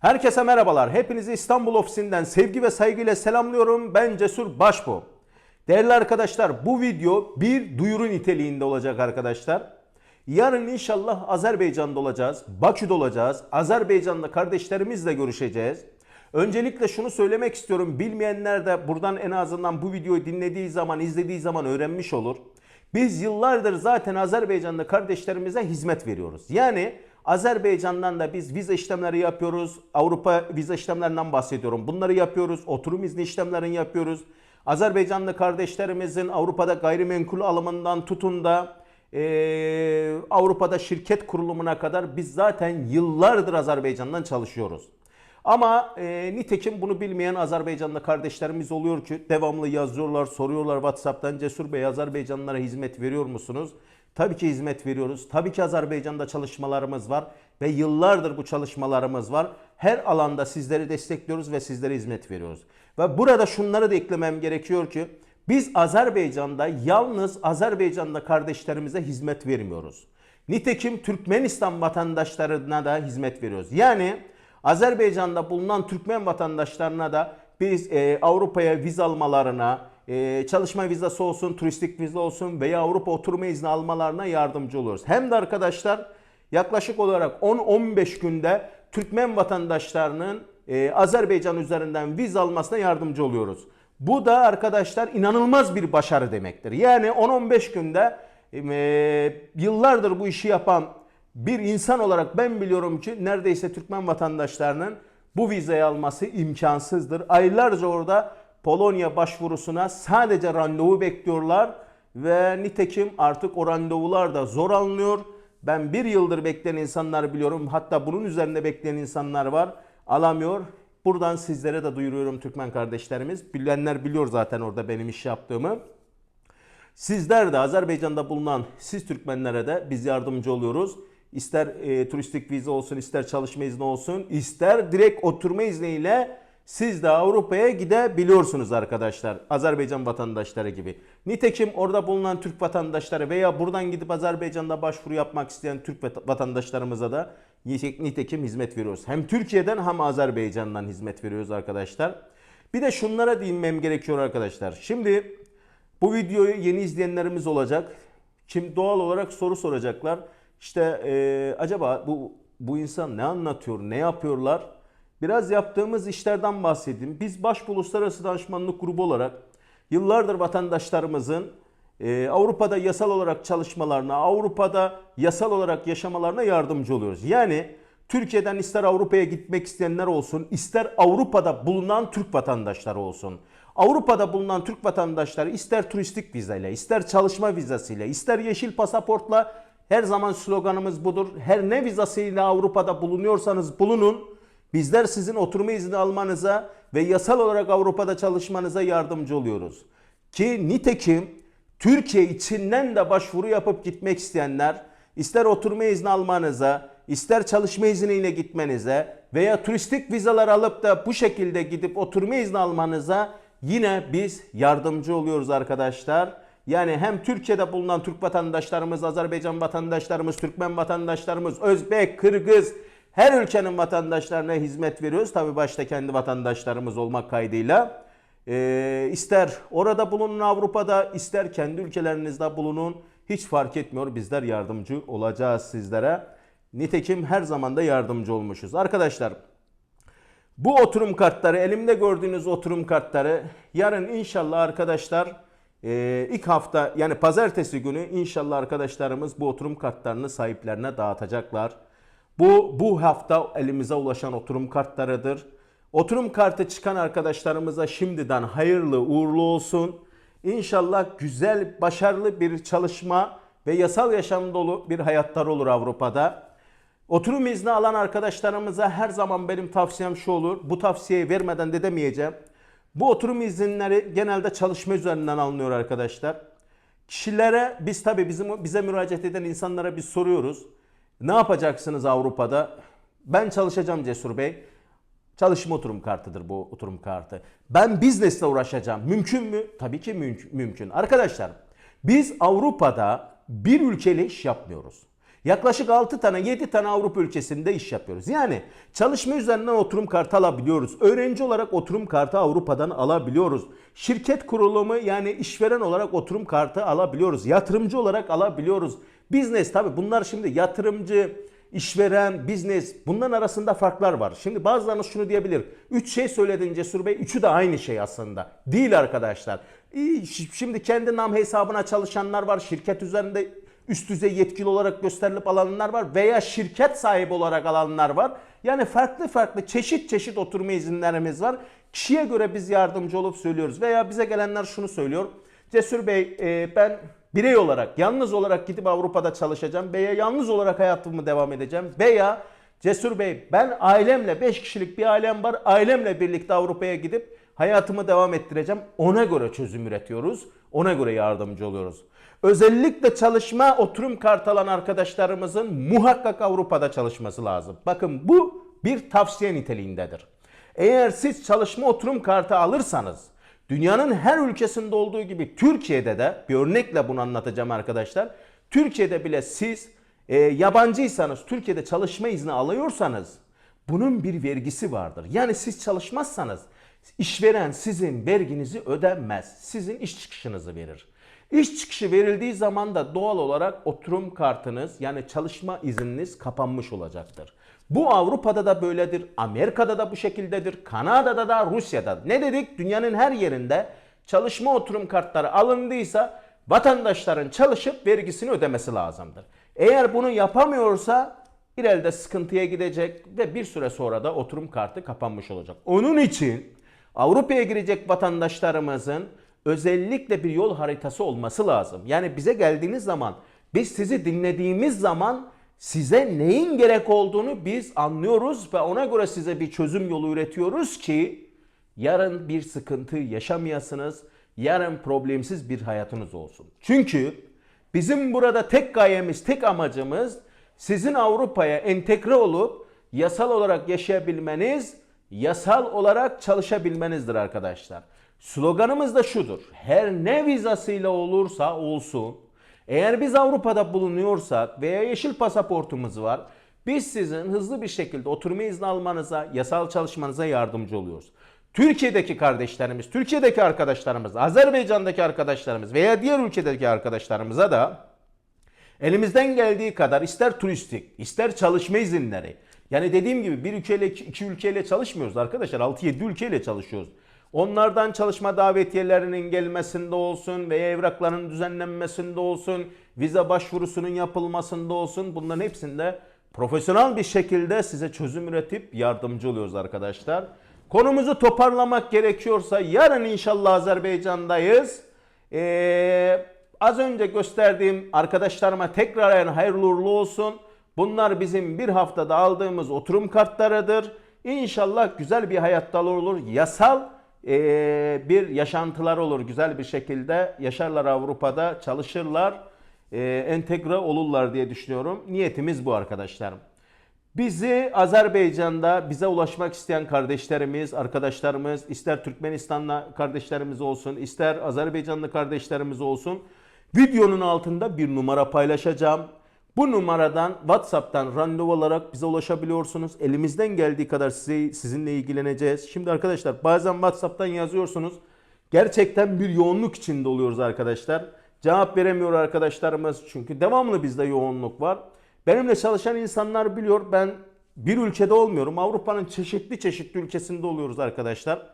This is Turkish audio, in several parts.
Herkese merhabalar. Hepinizi İstanbul ofisinden sevgi ve saygıyla selamlıyorum. Ben Cesur Başbu. Değerli arkadaşlar bu video bir duyuru niteliğinde olacak arkadaşlar. Yarın inşallah Azerbaycan'da olacağız. Bakü'de olacağız. Azerbaycan'da kardeşlerimizle görüşeceğiz. Öncelikle şunu söylemek istiyorum. Bilmeyenler de buradan en azından bu videoyu dinlediği zaman, izlediği zaman öğrenmiş olur. Biz yıllardır zaten Azerbaycan'da kardeşlerimize hizmet veriyoruz. Yani Azerbaycan'dan da biz vize işlemleri yapıyoruz. Avrupa vize işlemlerinden bahsediyorum. Bunları yapıyoruz. Oturum izni işlemlerini yapıyoruz. Azerbaycanlı kardeşlerimizin Avrupa'da gayrimenkul alımından tutun da eee, Avrupa'da şirket kurulumuna kadar biz zaten yıllardır Azerbaycan'dan çalışıyoruz. Ama e, nitekim bunu bilmeyen Azerbaycanlı kardeşlerimiz oluyor ki devamlı yazıyorlar, soruyorlar WhatsApp'tan Cesur Bey Azerbaycanlılara hizmet veriyor musunuz? Tabii ki hizmet veriyoruz. Tabii ki Azerbaycan'da çalışmalarımız var ve yıllardır bu çalışmalarımız var. Her alanda sizleri destekliyoruz ve sizlere hizmet veriyoruz. Ve burada şunları da eklemem gerekiyor ki biz Azerbaycan'da yalnız Azerbaycan'da kardeşlerimize hizmet vermiyoruz. Nitekim Türkmenistan vatandaşlarına da hizmet veriyoruz. Yani Azerbaycan'da bulunan Türkmen vatandaşlarına da biz e, Avrupa'ya vize almalarına, e, çalışma vizesi olsun, turistik vize olsun veya Avrupa oturma izni almalarına yardımcı oluyoruz. Hem de arkadaşlar yaklaşık olarak 10-15 günde Türkmen vatandaşlarının e, Azerbaycan üzerinden vize almasına yardımcı oluyoruz. Bu da arkadaşlar inanılmaz bir başarı demektir. Yani 10-15 günde e, yıllardır bu işi yapan bir insan olarak ben biliyorum ki neredeyse Türkmen vatandaşlarının bu vizeyi alması imkansızdır. Aylarca orada Polonya başvurusuna sadece randevu bekliyorlar ve nitekim artık o randevular da zor alınıyor. Ben bir yıldır bekleyen insanlar biliyorum. Hatta bunun üzerinde bekleyen insanlar var. Alamıyor. Buradan sizlere de duyuruyorum Türkmen kardeşlerimiz. Bilenler biliyor zaten orada benim iş yaptığımı. Sizler de Azerbaycan'da bulunan siz Türkmenlere de biz yardımcı oluyoruz. İster e, turistik vize olsun, ister çalışma izni olsun, ister direkt oturma izniyle siz de Avrupa'ya gidebiliyorsunuz arkadaşlar. Azerbaycan vatandaşları gibi. Nitekim orada bulunan Türk vatandaşları veya buradan gidip Azerbaycan'da başvuru yapmak isteyen Türk vat- vatandaşlarımıza da nitekim hizmet veriyoruz. Hem Türkiye'den hem Azerbaycan'dan hizmet veriyoruz arkadaşlar. Bir de şunlara değinmem gerekiyor arkadaşlar. Şimdi bu videoyu yeni izleyenlerimiz olacak. Şimdi doğal olarak soru soracaklar. İşte eee, acaba bu bu insan ne anlatıyor, ne yapıyorlar? Biraz yaptığımız işlerden bahsedeyim. Biz Başbuğ Uluslararası Danışmanlık Grubu olarak yıllardır vatandaşlarımızın eee, Avrupa'da yasal olarak çalışmalarına, Avrupa'da yasal olarak yaşamalarına yardımcı oluyoruz. Yani Türkiye'den ister Avrupa'ya gitmek isteyenler olsun, ister Avrupa'da bulunan Türk vatandaşları olsun. Avrupa'da bulunan Türk vatandaşları ister turistik vizeyle, ister çalışma vizesiyle, ister yeşil pasaportla her zaman sloganımız budur. Her ne vizasıyla Avrupa'da bulunuyorsanız bulunun. Bizler sizin oturma izni almanıza ve yasal olarak Avrupa'da çalışmanıza yardımcı oluyoruz. Ki nitekim Türkiye içinden de başvuru yapıp gitmek isteyenler ister oturma izni almanıza, ister çalışma izniyle gitmenize veya turistik vizeler alıp da bu şekilde gidip oturma izni almanıza yine biz yardımcı oluyoruz arkadaşlar. Yani hem Türkiye'de bulunan Türk vatandaşlarımız, Azerbaycan vatandaşlarımız, Türkmen vatandaşlarımız, Özbek, Kırgız her ülkenin vatandaşlarına hizmet veriyoruz. Tabi başta kendi vatandaşlarımız olmak kaydıyla. Ee, ister orada bulunun Avrupa'da, ister kendi ülkelerinizde bulunun. Hiç fark etmiyor. Bizler yardımcı olacağız sizlere. Nitekim her zaman da yardımcı olmuşuz. Arkadaşlar bu oturum kartları, elimde gördüğünüz oturum kartları yarın inşallah arkadaşlar e, ilk hafta yani pazartesi günü inşallah arkadaşlarımız bu oturum kartlarını sahiplerine dağıtacaklar. Bu bu hafta elimize ulaşan oturum kartlarıdır. Oturum kartı çıkan arkadaşlarımıza şimdiden hayırlı uğurlu olsun. İnşallah güzel, başarılı bir çalışma ve yasal yaşam dolu bir hayatlar olur Avrupa'da. Oturum izni alan arkadaşlarımıza her zaman benim tavsiyem şu olur. Bu tavsiyeyi vermeden de demeyeceğim. Bu oturum izinleri genelde çalışma üzerinden alınıyor arkadaşlar. Kişilere biz tabi bizim bize müracaat eden insanlara biz soruyoruz. Ne yapacaksınız Avrupa'da? Ben çalışacağım Cesur Bey. Çalışma oturum kartıdır bu oturum kartı. Ben biznesle uğraşacağım. Mümkün mü? Tabii ki mümkün. mümkün. Arkadaşlar biz Avrupa'da bir ülkeyle iş yapmıyoruz. Yaklaşık 6 tane 7 tane Avrupa ülkesinde iş yapıyoruz. Yani çalışma üzerinden oturum kartı alabiliyoruz. Öğrenci olarak oturum kartı Avrupa'dan alabiliyoruz. Şirket kurulumu yani işveren olarak oturum kartı alabiliyoruz. Yatırımcı olarak alabiliyoruz. Business tabi bunlar şimdi yatırımcı, işveren, business bunların arasında farklar var. Şimdi bazılarınız şunu diyebilir. Üç şey söyledin Cesur Bey. Üçü de aynı şey aslında. Değil arkadaşlar. Şimdi kendi nam hesabına çalışanlar var. Şirket üzerinde üst düzey yetkili olarak gösterilip alanlar var veya şirket sahibi olarak alanlar var. Yani farklı farklı çeşit çeşit oturma izinlerimiz var. Kişiye göre biz yardımcı olup söylüyoruz veya bize gelenler şunu söylüyor. Cesur Bey ben birey olarak yalnız olarak gidip Avrupa'da çalışacağım veya yalnız olarak hayatımı devam edeceğim veya Cesur Bey ben ailemle 5 kişilik bir ailem var ailemle birlikte Avrupa'ya gidip hayatımı devam ettireceğim. Ona göre çözüm üretiyoruz. Ona göre yardımcı oluyoruz. Özellikle çalışma oturum kartı alan arkadaşlarımızın muhakkak Avrupa'da çalışması lazım. Bakın bu bir tavsiye niteliğindedir. Eğer siz çalışma oturum kartı alırsanız dünyanın her ülkesinde olduğu gibi Türkiye'de de bir örnekle bunu anlatacağım arkadaşlar. Türkiye'de bile siz e, yabancıysanız Türkiye'de çalışma izni alıyorsanız bunun bir vergisi vardır. Yani siz çalışmazsanız işveren sizin verginizi ödenmez. Sizin iş çıkışınızı verir. İş çıkışı verildiği zaman da doğal olarak oturum kartınız yani çalışma izniniz kapanmış olacaktır. Bu Avrupa'da da böyledir, Amerika'da da bu şekildedir, Kanada'da da, Rusya'da da. Ne dedik? Dünyanın her yerinde çalışma oturum kartları alındıysa vatandaşların çalışıp vergisini ödemesi lazımdır. Eğer bunu yapamıyorsa ileride sıkıntıya gidecek ve bir süre sonra da oturum kartı kapanmış olacak. Onun için Avrupa'ya girecek vatandaşlarımızın özellikle bir yol haritası olması lazım. Yani bize geldiğiniz zaman biz sizi dinlediğimiz zaman size neyin gerek olduğunu biz anlıyoruz ve ona göre size bir çözüm yolu üretiyoruz ki yarın bir sıkıntı yaşamayasınız. Yarın problemsiz bir hayatınız olsun. Çünkü bizim burada tek gayemiz, tek amacımız sizin Avrupa'ya entegre olup yasal olarak yaşayabilmeniz, yasal olarak çalışabilmenizdir arkadaşlar. Sloganımız da şudur. Her ne vizasıyla olursa olsun eğer biz Avrupa'da bulunuyorsak veya yeşil pasaportumuz var biz sizin hızlı bir şekilde oturma izni almanıza, yasal çalışmanıza yardımcı oluyoruz. Türkiye'deki kardeşlerimiz, Türkiye'deki arkadaşlarımız, Azerbaycan'daki arkadaşlarımız veya diğer ülkedeki arkadaşlarımıza da elimizden geldiği kadar ister turistik, ister çalışma izinleri. Yani dediğim gibi bir ülkeyle iki ülkeyle çalışmıyoruz arkadaşlar. 6-7 ülkeyle çalışıyoruz. Onlardan çalışma davetiyelerinin gelmesinde olsun veya evrakların düzenlenmesinde olsun, vize başvurusunun yapılmasında olsun bunların hepsinde profesyonel bir şekilde size çözüm üretip yardımcı oluyoruz arkadaşlar. Konumuzu toparlamak gerekiyorsa yarın inşallah Azerbaycan'dayız. Ee, az önce gösterdiğim arkadaşlarıma tekrar hayırlı uğurlu olsun. Bunlar bizim bir haftada aldığımız oturum kartlarıdır. İnşallah güzel bir hayatta olur. Yasal e, bir yaşantılar olur. Güzel bir şekilde yaşarlar Avrupa'da, çalışırlar, e, entegre olurlar diye düşünüyorum. Niyetimiz bu arkadaşlarım. Bizi Azerbaycan'da bize ulaşmak isteyen kardeşlerimiz, arkadaşlarımız, ister Türkmenistan'la kardeşlerimiz olsun, ister Azerbaycanlı kardeşlerimiz olsun, videonun altında bir numara paylaşacağım. Bu numaradan WhatsApp'tan randevu olarak bize ulaşabiliyorsunuz. Elimizden geldiği kadar size, sizinle ilgileneceğiz. Şimdi arkadaşlar bazen WhatsApp'tan yazıyorsunuz. Gerçekten bir yoğunluk içinde oluyoruz arkadaşlar. Cevap veremiyor arkadaşlarımız çünkü devamlı bizde yoğunluk var. Benimle çalışan insanlar biliyor ben bir ülkede olmuyorum. Avrupa'nın çeşitli çeşitli ülkesinde oluyoruz arkadaşlar.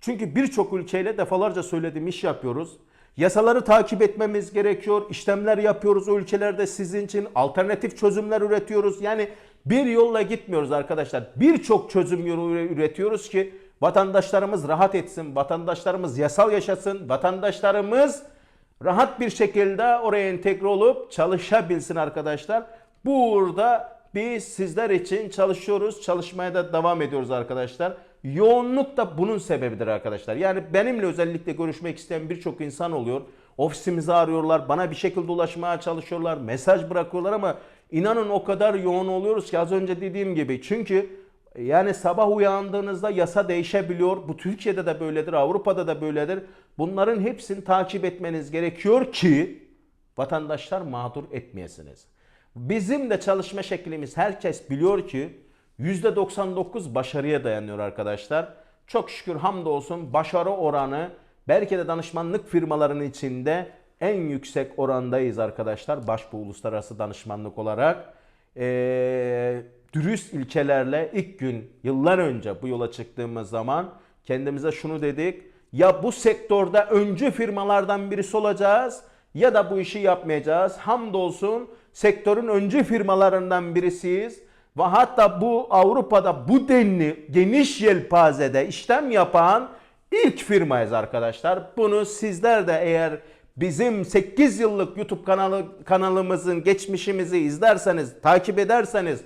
Çünkü birçok ülkeyle defalarca söylediğim iş yapıyoruz. Yasaları takip etmemiz gerekiyor. İşlemler yapıyoruz o ülkelerde sizin için. Alternatif çözümler üretiyoruz. Yani bir yolla gitmiyoruz arkadaşlar. Birçok çözüm yolu üretiyoruz ki vatandaşlarımız rahat etsin, vatandaşlarımız yasal yaşasın, vatandaşlarımız rahat bir şekilde oraya entegre olup çalışabilsin arkadaşlar. Burada biz sizler için çalışıyoruz, çalışmaya da devam ediyoruz arkadaşlar. Yoğunluk da bunun sebebidir arkadaşlar. Yani benimle özellikle görüşmek isteyen birçok insan oluyor. Ofisimizi arıyorlar, bana bir şekilde ulaşmaya çalışıyorlar, mesaj bırakıyorlar ama inanın o kadar yoğun oluyoruz ki az önce dediğim gibi. Çünkü yani sabah uyandığınızda yasa değişebiliyor. Bu Türkiye'de de böyledir, Avrupa'da da böyledir. Bunların hepsini takip etmeniz gerekiyor ki vatandaşlar mağdur etmeyesiniz. Bizim de çalışma şeklimiz herkes biliyor ki %99 başarıya dayanıyor arkadaşlar. Çok şükür hamdolsun başarı oranı belki de danışmanlık firmalarının içinde en yüksek orandayız arkadaşlar. Başbu Uluslararası Danışmanlık olarak. Ee, dürüst ilkelerle ilk gün yıllar önce bu yola çıktığımız zaman kendimize şunu dedik. Ya bu sektörde öncü firmalardan birisi olacağız ya da bu işi yapmayacağız. Hamdolsun sektörün öncü firmalarından birisiyiz. Ve hatta bu Avrupa'da bu denli geniş yelpazede işlem yapan ilk firmayız arkadaşlar. Bunu sizler de eğer bizim 8 yıllık YouTube kanalı kanalımızın geçmişimizi izlerseniz, takip ederseniz,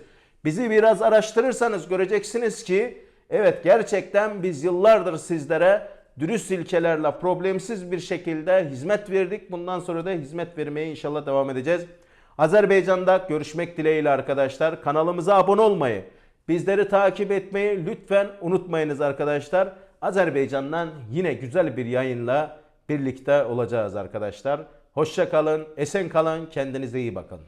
bizi biraz araştırırsanız göreceksiniz ki evet gerçekten biz yıllardır sizlere dürüst ilkelerle problemsiz bir şekilde hizmet verdik. Bundan sonra da hizmet vermeye inşallah devam edeceğiz. Azerbaycan'da görüşmek dileğiyle arkadaşlar. Kanalımıza abone olmayı, bizleri takip etmeyi lütfen unutmayınız arkadaşlar. Azerbaycan'dan yine güzel bir yayınla birlikte olacağız arkadaşlar. Hoşça kalın, esen kalın, kendinize iyi bakın.